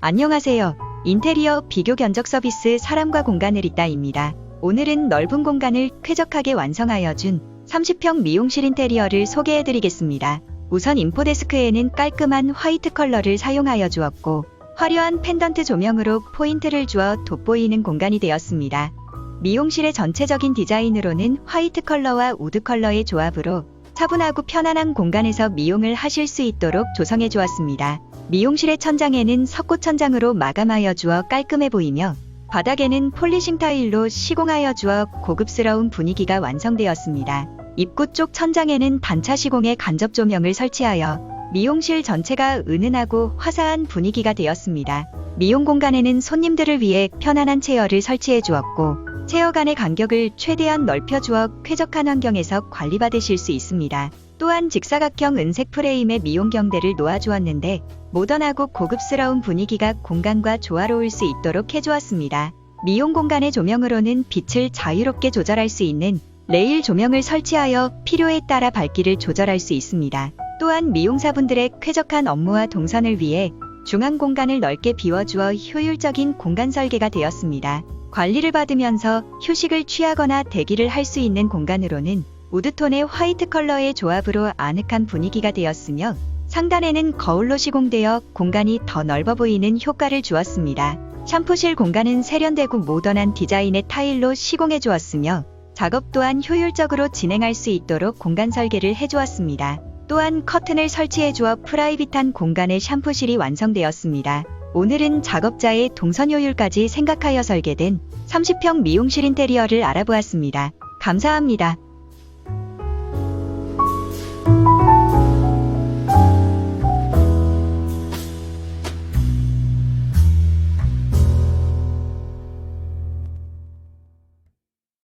안녕하세요. 인테리어 비교 견적 서비스 사람과 공간을 있다입니다. 오늘은 넓은 공간을 쾌적하게 완성하여 준 30평 미용실 인테리어를 소개해 드리겠습니다. 우선 인포데스크에는 깔끔한 화이트 컬러를 사용하여 주었고 화려한 펜던트 조명으로 포인트를 주어 돋보이는 공간이 되었습니다. 미용실의 전체적인 디자인으로는 화이트 컬러와 우드 컬러의 조합으로 차분하고 편안한 공간에서 미용을 하실 수 있도록 조성해 주었습니다. 미용실의 천장에는 석고 천장으로 마감하여 주어 깔끔해 보이며 바닥에는 폴리싱 타일로 시공하여 주어 고급스러운 분위기가 완성되었습니다. 입구 쪽 천장에는 단차 시공의 간접 조명을 설치하여 미용실 전체가 은은하고 화사한 분위기가 되었습니다. 미용 공간에는 손님들을 위해 편안한 체어를 설치해 주었고 체어 간의 간격을 최대한 넓혀 주어 쾌적한 환경에서 관리받으실 수 있습니다. 또한 직사각형 은색 프레임의 미용 경대를 놓아 주었는데 모던하고 고급스러운 분위기가 공간과 조화로울 수 있도록 해주었습니다. 미용 공간의 조명으로는 빛을 자유롭게 조절할 수 있는 레일 조명을 설치하여 필요에 따라 밝기를 조절할 수 있습니다. 또한 미용사분들의 쾌적한 업무와 동선을 위해 중앙 공간을 넓게 비워주어 효율적인 공간 설계가 되었습니다. 관리를 받으면서 휴식을 취하거나 대기를 할 수 있는 공간으로는 우드톤의 화이트 컬러의 조합으로 아늑한 분위기가 되었으며 상단에는 거울로 시공되어 공간이 더 넓어 보이는 효과를 주었습니다. 샴푸실 공간은 세련되고 모던한 디자인의 타일로 시공해 주었으며 작업 또한 효율적으로 진행할 수 있도록 공간 설계를 해주었습니다. 또한 커튼을 설치해주어 프라이빗한 공간의 샴푸실이 완성되었습니다. 오늘은 작업자의 동선 효율까지 생각하여 설계된 30평 미용실 인테리어를 알아보았습니다. 감사합니다.